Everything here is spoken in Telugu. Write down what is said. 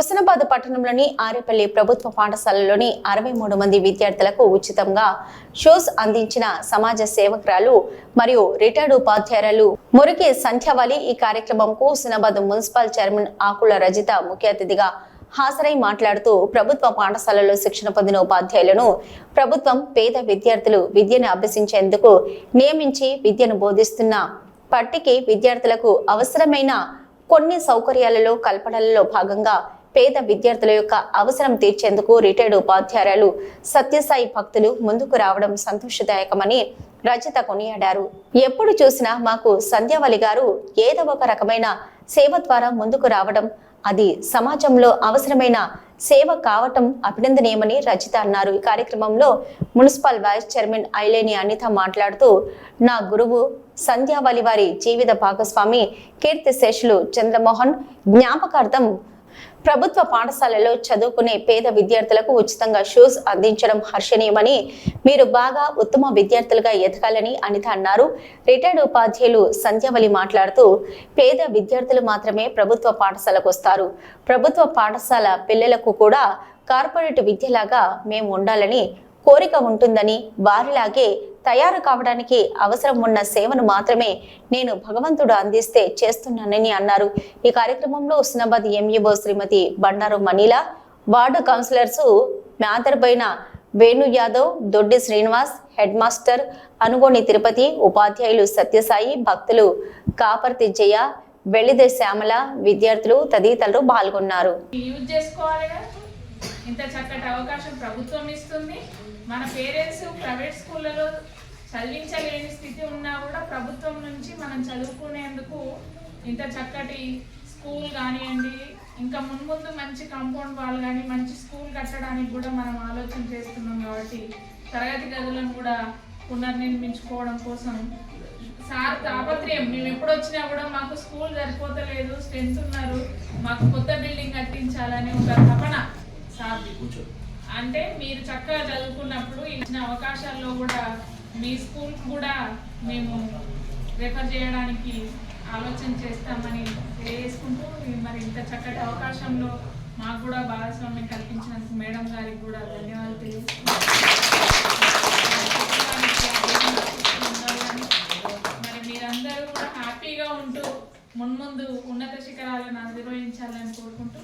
హుస్నాబాద్ పట్టణంలోని ఆరేపల్లి ప్రభుత్వ పాఠశాలలోని అరవై మూడు మంది విద్యార్థులకు ఉచితంగా షూస్ అందించిన సమాజ సేవకురాలు మరియు రిటైర్డ్ ఉపాధ్యాయురాలు మురికి సంధ్యావళి ఈ కార్యక్రమంకు హుస్నాబాద్ మున్సిపల్ చైర్మన్ ఆకుల రజిత ముఖ్య అతిథిగా హాజరై మాట్లాడుతూ ప్రభుత్వ పాఠశాలలో శిక్షణ పొందిన ఉపాధ్యాయులను ప్రభుత్వం పేద విద్యార్థులు విద్యను అభ్యసించేందుకు నియమించి విద్యను బోధిస్తున్న పట్టికి విద్యార్థులకు అవసరమైన కొన్ని సౌకర్యాలలో కల్పనలలో భాగంగా పేద విద్యార్థుల యొక్క అవసరం తీర్చేందుకు రిటైర్డ్ ఉపాధ్యాయులు సత్యసాయి భక్తులు ముందుకు రావడం సంతోషదాయకమని రచిత కొనియాడారు. ఎప్పుడు చూసినా మాకు సంధ్యావళి గారు ఏదో ఒక రకమైన సేవ ద్వారా ముందుకు రావడం అది సమాజంలో అవసరమైన సేవ కావటం అభినందనీయమని రచిత అన్నారు. ఈ కార్యక్రమంలో municipal vice chairman Aileni Anitha మాట్లాడుతూ నా గురువు సంధ్యావళి వారి జీవిత భాగస్వామి కీర్తి శేషులు చంద్రమోహన్ జ్ఞాపకార్థం ప్రభుత్వ పాఠశాలలో చదువుకునే పేద విద్యార్థులకు ఉచితంగా షూస్ అందించడం హర్షణీయమని మీరు బాగా ఉత్తమ విద్యార్థులుగా ఎదగాలని అనిత అన్నారు. రిటైర్డ్ ఉపాధ్యాయులు సంధ్యవలి మాట్లాడుతూ పేద విద్యార్థులు మాత్రమే ప్రభుత్వ పాఠశాలకు వస్తారు. ప్రభుత్వ పాఠశాల పిల్లలకు కూడా కార్పొరేట్ విద్యలాగా మేము ఉండాలని కోరిక ఉంటుందని వారిలాగే తయారు కావడానికి అవసరం ఉన్న సేవను మాత్రమే నేను భగవంతుడు అందిస్తే చేస్తున్నానని అన్నారు. ఈ కార్యక్రమంలో Husnabad M E O Shrimati Bandaru Maneela ward councillors Myadarbaina Venu Yadav Doddi Srinivas head master Anugoni Tirupati ఉపాధ్యాయులు సత్యసాయి భక్తులు కాపర్తి జయ వెల్లిదే శ్యామల విద్యార్థులు తదితరులు పాల్గొన్నారు. యూజ్ చేసుకోవాలి ఇంత చక్కటి అవకాశం ప్రభుత్వం ఇస్తుంది. మన పేరెంట్స్ ప్రైవేట్ స్కూళ్ళలో చదివించలేని స్థితి ఉన్నా కూడా ప్రభుత్వం నుంచి మనం చదువుకునేందుకు ఇంత చక్కటి స్కూల్ కానివ్వండి ఇంకా మున్ముందు మంచి కాంపౌండ్ వాల్ కానీ మంచి స్కూల్ కట్టడానికి కూడా మనం ఆలోచన చేస్తున్నాం కాబట్టి తరగతి గదులను కూడా పునర్నిర్మించుకోవడం కోసం సార్ తాపత్రయం. మేము ఎప్పుడు వచ్చినా కూడా మాకు స్కూల్ సరిపోతలేదు స్ట్రెంత్ ఉన్నారు మాకు కొత్త బిల్డింగ్ కట్టించాలని ఒక తపన అంటే మీరు చక్కగా చదువుకున్నప్పుడు ఇచ్చిన అవకాశాల్లో కూడా మీ స్కూల్ కూడా మేము రెఫర్ చేయడానికి ఆలోచన చేస్తామని తెలియజేసుకుంటూ మరి ఇంత చక్కటి అవకాశంలో మాకు కూడా భాగస్వామ్యం కల్పించినందుకు మేడం గారికి కూడా ధన్యవాదాలు తెలియజేస్తున్నాను మరి మీరందరూ కూడా హ్యాపీగా ఉంటూ మున్ముందు ఉన్నత శిఖరాలను అధిరోహించాలని కోరుకుంటూ